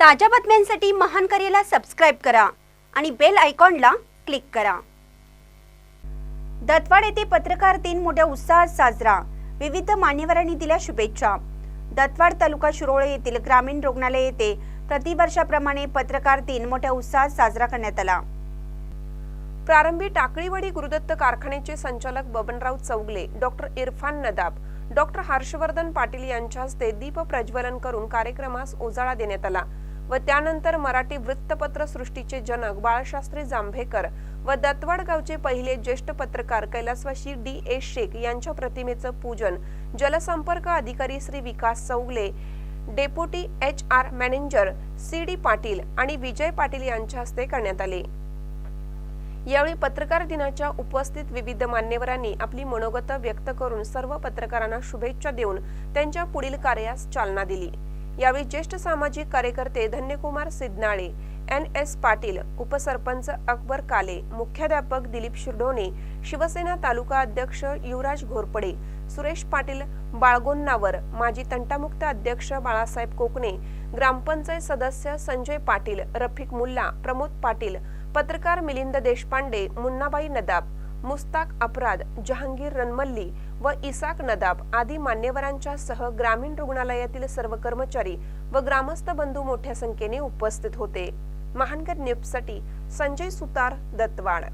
ताज्या बातम्यांसाठी महान करेला सबस्क्राईब करा आणि बेल आयकॉनला क्लिक करा. दत्तवाड येथे पत्रकार दिन मोठ्या उत्साहात साजरा. विविध मान्यवरांनी दिल्या शुभेच्छा. दत्तवाड तालुका शिरोळे येथील ग्रामीण रुग्णालय येथे प्रतिवर्षाप्रमाणे पत्रकार दिन मोठ्या उत्साहात साजरा करण्यात आला. प्रारंभी टाकळीवाडी गुरुदत्त कारखान्याचे संचालक बबनराव चौगले डॉक्टर इरफान नदाब डॉक्टर हर्षवर्धन पाटील यांच्या हस्ते दीप प्रज्वलन करून कार्यक्रमास उजाळा देण्यात आला. व त्यानंतर मराठी वृत्तपत्र सृष्टीचे जनक बाळशास्त्री जांभेकर व दत्तवाड गावचे पहिले ज्येष्ठ पत्रकार कैलासवासी डी ए शेख यांच्या प्रतिमेचं पूजन जलसंपर्क अधिकारी Shri Vikas Chougale deputy H R manager C D Patil आणि विजय पाटील यांच्या हस्ते करण्यात आले. यावेळी पत्रकार दिनाच्या उपस्थित विविध मान्यवरांनी आपली मनोगत व्यक्त करून सर्व पत्रकारांना शुभेच्छा देऊन त्यांच्या पुढील कार्यास चालना दिली. यावेळी ज्येष्ठ सामाजिक कार्यकर्ते धन्यकुमार सिद्नाळे एन एस पाटील उपसरपंच अकबर काले मुख्याध्यापक दिलीप शिरडोणे शिवसेना तालुका अध्यक्ष युवराज घोरपडे सुरेश पाटील बाळगोन्नावर माजी तंटामुक्त अध्यक्ष बाळासाहेब कोकणे ग्रामपंचायत सदस्य संजय पाटील रफिक मुल्ला प्रमोद पाटील पत्रकार मिलिंद देशपांडे मुन्नाबाई नदाब मुस्ताक अपराध जहांगीर रनमल्ली व इसाक नदाब आदी मान्यवरांच्या सह ग्रामीण रुग्णालयातील सर्व कर्मचारी व ग्रामस्थ बंधू मोठ्या संख्येने उपस्थित होते. महानगर न्यूजसाठी संजय सुतार दत्तवाड.